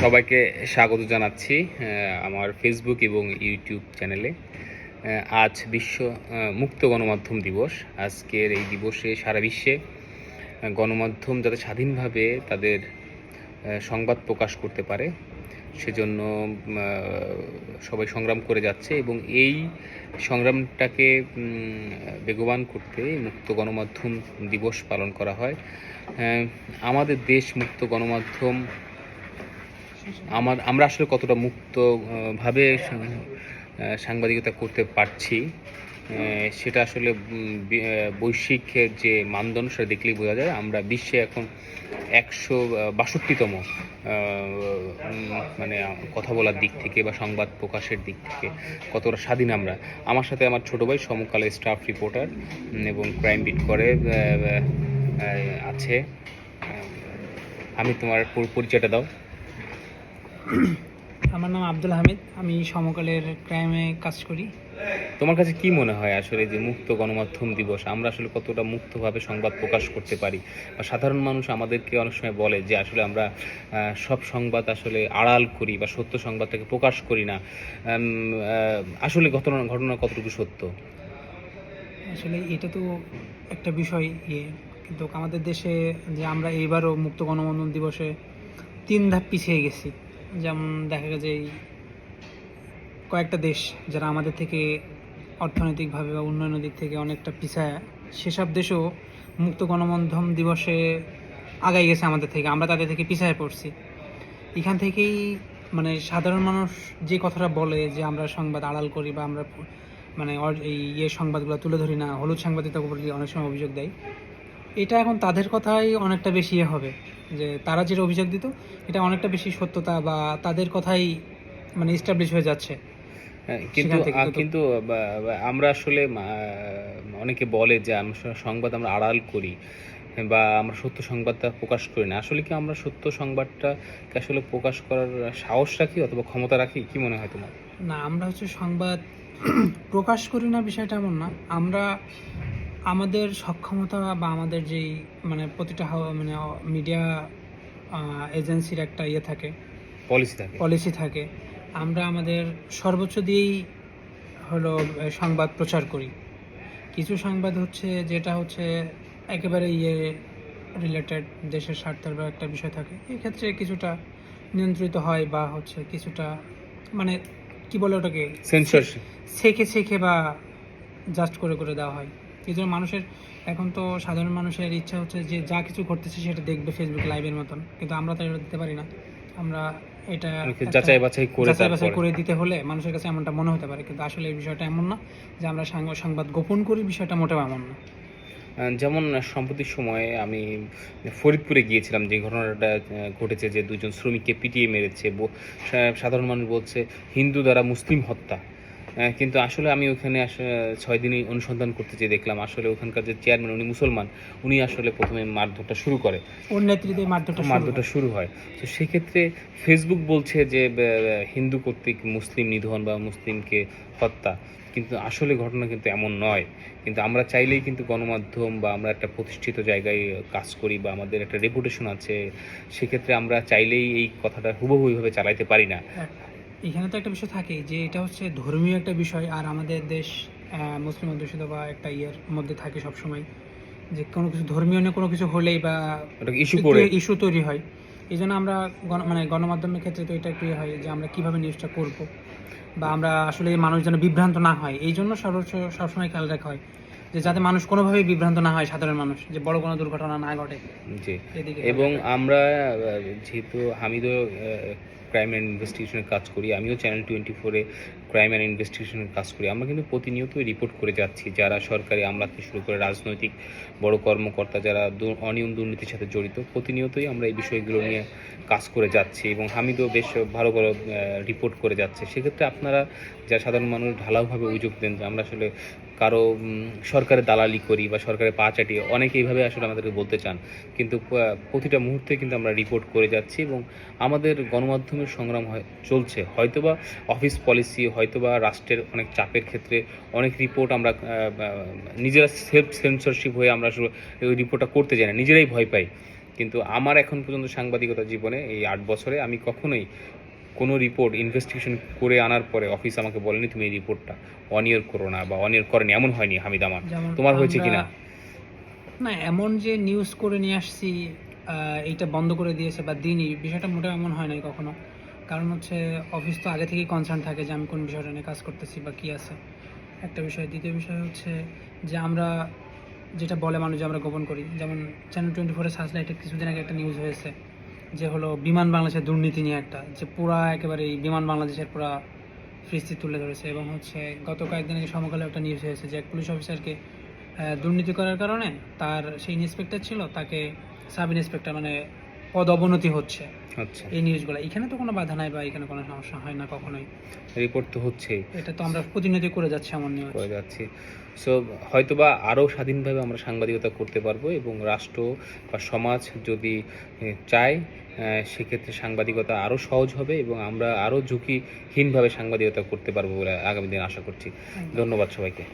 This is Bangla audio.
সবাইকে স্বাগত জানাচ্ছি আমার ফেসবুক এবং ইউটিউব চ্যানেলে আজ বিশ্ব মুক্ত গণমাধ্যম দিবস। আজকের এই দিবসে সারা বিশ্বে গণমাধ্যম যাতে স্বাধীনভাবে তাদের সংবাদ প্রকাশ করতে পারে, সেজন্য সবাই সংগ্রাম করে যাচ্ছে এবং এই সংগ্রামটাকে বেগবান করতে মুক্ত গণমাধ্যম দিবস পালন করা হয়। আমাদের দেশ মুক্ত গণমাধ্যম আমার আমরা আসলে কতটা মুক্ত আহ, ভাবে সাংবাদিকতা করতে পারছি সেটা আসলে বৈশ্বিক যে মানদণ্ড সেটা দেখলেই বোঝা যায়। আমরা বিশ্বে এখন একশো বাষট্টিতম মানে কথা বলার দিক থেকে বা সংবাদ প্রকাশের দিক থেকে কতটা স্বাধীন আমরা। আমার সাথে আমার ছোটো ভাই সমকালের স্টাফ রিপোর্টার এবং ক্রাইম বিট করে আছে। আমি তোমার পরিচয়টা দাও। আমার নাম আব্দুল হামিদ। আমি সমকালের ক্রাইমে কাজ করি। তোমার কাছে কি মনে হয় আসলে যে মুক্ত গণমাধ্যম দিবস? আমরা আসলে কতটা মুক্তভাবে সংবাদ প্রকাশ করতে পারি? বা সাধারণ মানুষ আমাদেরকে অনেক সময় বলে যে আসলে আমরা সব সংবাদ আসলে আড়াল করি বা সত্য সংবাদটাকে প্রকাশ করি না। আসলে ঘটনা ঘটনা কতটুকু সত্য? আসলে এটা তো একটা বিষয় ইয়ে। কিন্তু আমাদের দেশে যে আমরা এইবারও মুক্ত গণমাধ্যম দিবসে তিন ধাপ পিছিয়ে গেছি। যেমন দেখা গেছে এই কয়েকটা দেশ যারা আমাদের থেকে অর্থনৈতিকভাবে বা উন্নয়নের দিক থেকে অনেকটা পিছায়, সেসব দেশও মুক্ত গণমাধ্যম দিবসে আগাই গেছে আমাদের থেকে। আমরা তাদের থেকে পিছায় পড়ছি। এখান থেকেই মানে সাধারণ মানুষ যে কথাটা বলে যে আমরা সংবাদ আড়াল করি বা আমরা মানে এই ইয়ে সংবাদগুলো তুলে ধরি না, হলুদ সাংবাদিকতা বলে অনেক সময় অভিযোগ দেয়। এটা এখন তাদের কথাই অনেকটা বেশি ইয়ে হবে যে তারা যেটা অভিযোগ দিত এটা অনেকটা বেশি সত্যতা বা তাদের কথাই মানে এস্টাবলিশ হয়ে যাচ্ছে হ্যাঁ, কিন্তু কিন্তু আমরা আসলে অনেকে বলে যে আমরা সংবাদ আমরা আড়াল করি বা আমরা সত্য সংবাদটা প্রকাশ করি না। আসলে কি আমরা সত্য সংবাদটা আসলে প্রকাশ করার সাহস রাখি অথবা ক্ষমতা রাখি? কি মনে হয় তোমার? না আমরা হচ্ছে সংবাদ প্রকাশ করি না বিষয়টা এমন না। আমরা আমাদের সক্ষমতা বা আমাদের যেই মানে প্রতিটা মানে মিডিয়া এজেন্সির একটা ইয়ে থাকে। পলিসি থাকে। পলিসি থাকে। আমরা আমাদের সর্বোচ্চ দিয়েই হলো সংবাদ প্রচার করি। কিছু সংবাদ হচ্ছে যেটা হচ্ছে একেবারে ইয়ে রিলেটেড দেশের স্বার্থের বা একটা বিষয় থাকে। এক্ষেত্রে কিছুটা নিয়ন্ত্রিত হয় বা হচ্ছে কিছুটা মানে কি বলে ওটাকে? সেন্সরশিপ শেখে শেখে বা জাস্ট করে করে দেওয়া হয়। এই জন্য মানুষের এখন তো সাধারণ মানুষের ইচ্ছা হচ্ছে যে যা কিছু ঘটতেছে সেটা দেখবে ফেসবুক লাইভের মতন। কিন্তু আমরা তো এটা দিতে পারি না। আমরা এটা যাচাই বাছাই করে যাচাই বাছাই করে দিতে হলে মানুষের কাছে এমনটা মনে হতে পারে। কিন্তু আসলে এই বিষয়টা এমন না যে আমরা সাংবা- সংবাদ গোপন করি বিষয়টা মোটেও এমন না। যেমন সম্প্রতি সময়ে আমি ফরিদপুরে গিয়েছিলাম যে ঘটনাটা ঘটেছে যে দুজন শ্রমিককে পিটিয়ে মেরেছে। সাধারণ মানুষ বলছে হিন্দু দ্বারা মুসলিম হত্যা। কিন্তু আসলে আমি ওখানে ছয় দিনই অনুসন্ধান করতে চেয়ে দেখলাম আসলে ওখানকার যে চেয়ারম্যান উনি মুসলমান উনি আসলে প্রথমে মারধরটা শুরু করে। ওর নেতৃত্বে মারধরটা শুরু মারধরটা হয়। শুরু হয়। তো সেক্ষেত্রে ফেসবুক বলছে যে হিন্দু কর্তৃক মুসলিম নিধন বা মুসলিমকে হত্যা। কিন্তু আসলে ঘটনা কিন্তু এমন নয়। কিন্তু আমরা চাইলেই কিন্তু গণমাধ্যম বা আমরা একটা প্রতিষ্ঠিত জায়গায় কাজ করি বা আমাদের একটা রেপুটেশন আছে সেক্ষেত্রে আমরা চাইলেই এই কথাটা হুবহু এইভাবে চালাইতে পারি না। এখানে তো একটা বিষয় থাকে যে এটা হচ্ছে ধর্মীয় একটা বিষয় আর আমাদের দেশ মুসলিম অধ্যুষিত বা একটা ইয়ের মধ্যে থাকে সব সময় যে কোনো কিছু ধর্মীয় নিয়ে কোনো কিছু হলেই বা ইস্যু ইস্যু তৈরি হয়। এই জন্য আমরা মানে গণমাধ্যমের ক্ষেত্রে তো এটা একটু ইয়ে হয় যে আমরা কীভাবে নিউজটা করব বা আমরা আসলে মানুষ যেন বিভ্রান্ত না হয়। এই জন্য সর্বোচ্চ সবসময় খেয়াল রাখা হয় যে যাতে মানুষ কোনোভাবেই বিভ্রান্ত না হয় সাধারণ মানুষ যে বড় কোনো দুর্ঘটনা না ঘটে জি। এবং আমরা যেহেতু হামিদও ক্রাইম অ্যান্ড ইনভেস্টিগেশনের কাজ করি আমিও চ্যানেল টোয়েন্টি ফোরে ক্রাইম অ্যান্ড ইনভেস্টিগেশনের কাজ করি। আমরা কিন্তু প্রতিনিয়তই রিপোর্ট করে যাচ্ছি যারা সরকারি আমলা থেকে শুরু করে রাজনৈতিক বড় কর্মকর্তা যারা অনিয়ম দুর্নীতির সাথে জড়িত প্রতিনিয়তই আমরা এই বিষয়গুলো নিয়ে কাজ করে যাচ্ছি এবং হামিদও বেশ ভালো ভালো রিপোর্ট করে যাচ্ছে। সেক্ষেত্রে আপনারা যারা সাধারণ মানুষ ঢালাওভাবে অভিযোগ দেন যে আমরা আসলে কারও উম, সরকারের দালালি করি বা সরকারের পা চাটিয়ে অনেকে এইভাবে আসলে আমাদেরকে বলতে চান। কিন্তু প্রতিটা মুহূর্তে কিন্তু আমরা রিপোর্ট করে যাচ্ছি এবং আমাদের গণমাধ্যমের সংগ্রাম হয় চলছে। হয়তোবা অফিস পলিসি হয়তোবা রাষ্ট্রের অনেক চাপের ক্ষেত্রে অনেক রিপোর্ট আমরা নিজেরা সেলফ সেন্সরশিপ হয়ে আমরা ওই রিপোর্টটা করতে যাই না নিজেরাই ভয় পাই। কিন্তু আমার এখন পর্যন্ত সাংবাদিকতা জীবনে এই আট বছরে আমি কখনোই কোনো রিপোর্ট ইনভেস্টিগেশন করে আনার পরে অফিস আমাকে বলেনি তুমি এই রিপোর্টটা অনিয়র করো না বা অনিয়র করেনি। এমন হয়নি হামিদ আমার। তোমার হয়েছে আমরা- কিনা? না এমন যে নিউজ করে নিয়ে আসছি এইটা বন্ধ করে দিয়েছে বা দিনই বিষয়টা মোটেও এমন হয় নাই কখনো। কারণ হচ্ছে অফিস তো আগে থেকেই কনসার্ন থাকে যে আমি কোন বিষয়টা নিয়ে কাজ করতেছি বা কী আছে। একটা বিষয়। দ্বিতীয় বিষয় হচ্ছে যে আমরা যেটা বলে মানুষ আমরা গোপন করি। যেমন চ্যানেল টোয়েন্টি ফোরের সার্চ লাইটে কিছুদিন আগে একটা নিউজ হয়েছে যে হলো বিমান বাংলাদেশের দুর্নীতি নিয়ে একটা, যে পুরা একেবারে এই বিমান বাংলাদেশের পুরা ফ্রিস্তি তুলে ধরেছে এবং হচ্ছে গত কয়েকদিন আগে সমকালে একটা নিউজ হয়েছে যে এক পুলিশ অফিসারকে দুর্নীতি করার কারণে তার সেই ইন্সপেক্টর ছিল, তাকে সাব ইন্সপেক্টর মানে পদ অবনতি হচ্ছে আচ্ছা। এই নিউজগুলো এখানে তো কোনো বাধা নাই বা এখানে কোনো সমস্যা হয় না কখনোই। রিপোর্ট তো হচ্ছেই। এটা তো আমরা প্রতিনিধি করে যাচ্ছি এমন নিউজ করে যাচ্ছি। সো হয়তোবা আরও স্বাধীনভাবে আমরা সাংবাদিকতা করতে পারব এবং রাষ্ট্র বা সমাজ যদি চায় সেক্ষেত্রে সাংবাদিকতা আরও সহজ হবে এবং আমরা আরও ঝুঁকিহীনভাবে সাংবাদিকতা করতে পারব বলে আগামী দিন আশা করছি। ধন্যবাদ সবাইকে।